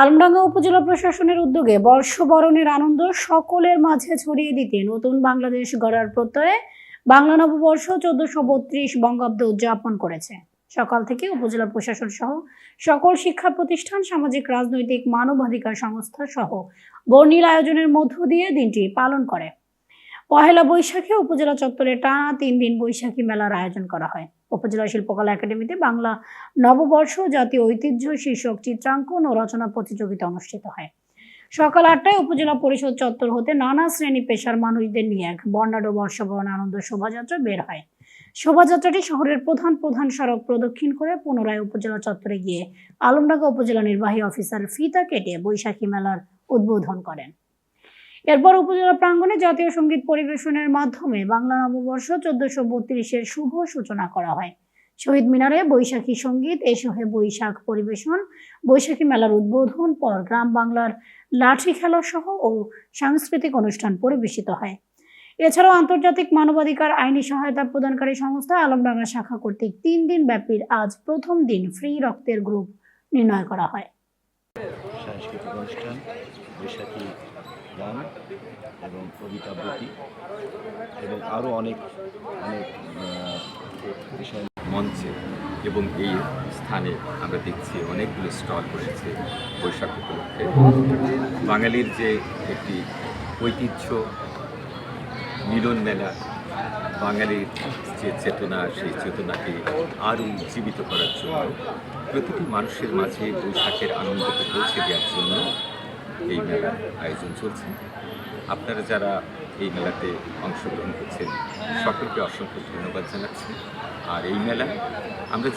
আলমডাঙ্গা উপজেলা প্রশাসনের উদ্যোগে বর্ষবরণের আনন্দ সকলের মাঝে ছড়িয়ে দিতে নতুন বাংলাদেশ গড়ার প্রত্যয়ে বাংলা নববর্ষ চোদ্দশো বত্রিশ বঙ্গাব্দ উদযাপন করেছে। সকাল থেকে উপজেলা প্রশাসন সহ সকল শিক্ষা প্রতিষ্ঠান, সামাজিক রাজনৈতিক মানবাধিকার সংস্থা সহ বর্ণিল আয়োজনের মধ্য দিয়ে দিনটি পালন করে। পহেলা বৈশাখে উপজেলা চত্বরে টানা তিন দিন বৈশাখী মেলার আয়োজন করা হয়। উপজেলা শিল্পকলা একাডেমিতে বাংলা নববর্ষ জাতীয় ঐতিহ্য শীর্ষক চিত্রাঙ্কন ও রচনা প্রতিযোগিতা অনুষ্ঠিত হয়। সকাল আটটায় উপজেলা পরিষদ চত্বর হতে নানা শ্রেণি পেশার মানুষদের নিয়ে এক বর্ণাঢ্য বর্ষবরণ আনন্দ শোভাযাত্রা বের হয়। শোভাযাত্রাটি শহরের প্রধান প্রধান সড়ক প্রদক্ষিণ করে পুনরায় উপজেলা চত্বরে গিয়ে আলমডাঙ্গা উপজেলা নির্বাহী অফিসার ফিতা কেটে বৈশাখী মেলার উদ্বোধন করেন। এরপর উপজেলা প্রাঙ্গণে জাতীয় সংগীত পরিবেশনের মাধ্যমে বাংলা নববর্ষ চোদ্দশো বত্রিশের শুভ সূচনা করা হয়। শহীদ মিনারে বৈশাখী সংগীত এসহে বৈশাখ পরিবেশন, বৈশাখী মেলার উদ্বোধন, পর গ্রাম বাংলার লাঠি খেলা সহ ও সাংস্কৃতিক অনুষ্ঠান পরিবেশিত হয়। এছাড়াও আন্তর্জাতিক মানবাধিকার আইনি সহায়তা প্রদানকারী সংস্থা আলমডাঙ্গা শাখা কর্তৃক তিন দিন ব্যাপীর আজ প্রথম দিন ফ্রি রক্তের গ্রুপ নির্ণয় করা হয়। সাংস্কৃতিক অনুষ্ঠান, বৈশাখী গান এবং কবিতা আবৃত্তি এবং আরও অনেক অনেক বিষয় মঞ্চে এবং এই স্থানে আমরা দেখছি অনেকগুলো স্টল রয়েছে বৈশাখ উপলক্ষে। বাঙালির যে একটি ঐতিহ্য মিলন মেলা বাঙালির যে চেতনা, সেই চেতনাকে আরও উজ্জীবিত করার জন্য প্রতিটি মানুষের মাঝে বৈশাখের আনন্দকে পৌঁছে দেওয়ার জন্য এই মেলার আয়োজন চলছে। আপনারা যারা এই মেলাতে অংশগ্রহণ করছেন, সকলকে অসংখ্য ধন্যবাদ জানাচ্ছি। আর এই মেলা আমরা